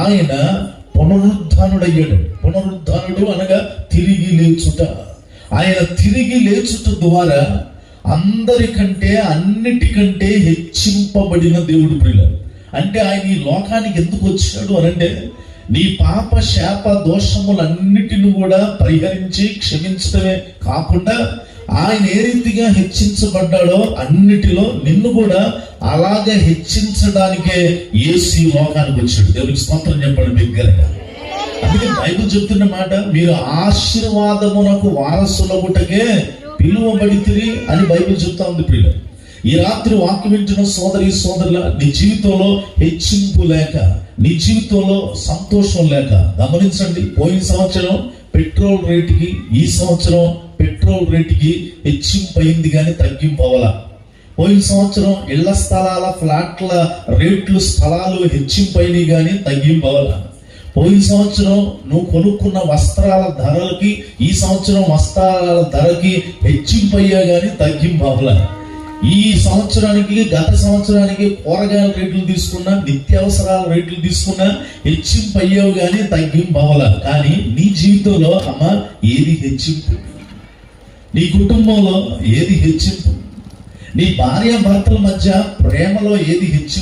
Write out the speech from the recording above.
ఆయన పునరుద్ధానుడయ్యాడు. పునరుద్ధానుడు అనగా తిరిగి లేచుట. ఆయన తిరిగి లేచుట ద్వారా అందరికంటే అన్నిటికంటే హెచ్చింపబడిన దేవుడు ప్రియుల. అంటే ఆయన ఈ లోకానికి ఎందుకు వచ్చాడు అనంటే నీ పాప శాప దోషములన్నిటిని కూడా పరిహరించి క్షమించడమే కాకుండా ఆయన ఏ రీతిగా హెచ్చించబడ్డాడో అన్నిటిలో నిన్ను కూడా అలాగే హెచ్చించడానికే ఏసీ లోకానికి వచ్చాడు. దేవునికి స్తోత్రం చెప్పండి బిగ్గరగా అందుకే బైబుల్ చెప్తున్న మాట మీరు ఆశీర్వాదమునకు వారసులగుటకే పిలువబడితిరి అని బైబిల్ చెప్తా ఉంది పిల్లలు ఈ రాత్రి వాక్యం వింటున్న సోదరి సోదరుల నీ జీవితంలో హెచ్చింపు లేక నీ జీవితంలో సంతోషం లేక గమనించండి పోయిన సంవత్సరం పెట్రోల్ రేటుకి ఈ సంవత్సరం పెట్రోల్ రేటుకి హెచ్చింపు అయింది కానీ తగ్గింపు అవ్వాల పోయిన సంవత్సరం ఇళ్ళ స్థలాల ఫ్లాట్ల రేట్లు స్థలాలు హెచ్చింపైనవి కానీ తగ్గింపు అవ్వాల పోయిన సంవత్సరం నువ్వు కొనుక్కున్న వస్త్రాల ధరలకి ఈ సంవత్సరం వస్త్రాల ధరకి హెచ్చింపు అయ్యా కానీ తగ్గింపు అవ్వాల ఈ సంవత్సరానికి గత సంవత్సరానికి కూరగాయల రేట్లు తీసుకున్నా నిత్యావసరాల రేట్లు తీసుకున్నా హెచ్చింపు అయ్యావు కానీ తగ్గింపు అవ్వాల కానీ నీ జీవితంలో అమ్మ ఏది హెచ్చింపు? నీ కుటుంబంలో ఏది హెచ్చింపు? నీ భార్య భర్తల మధ్య ప్రేమలో ఏది హెచ్చింపు?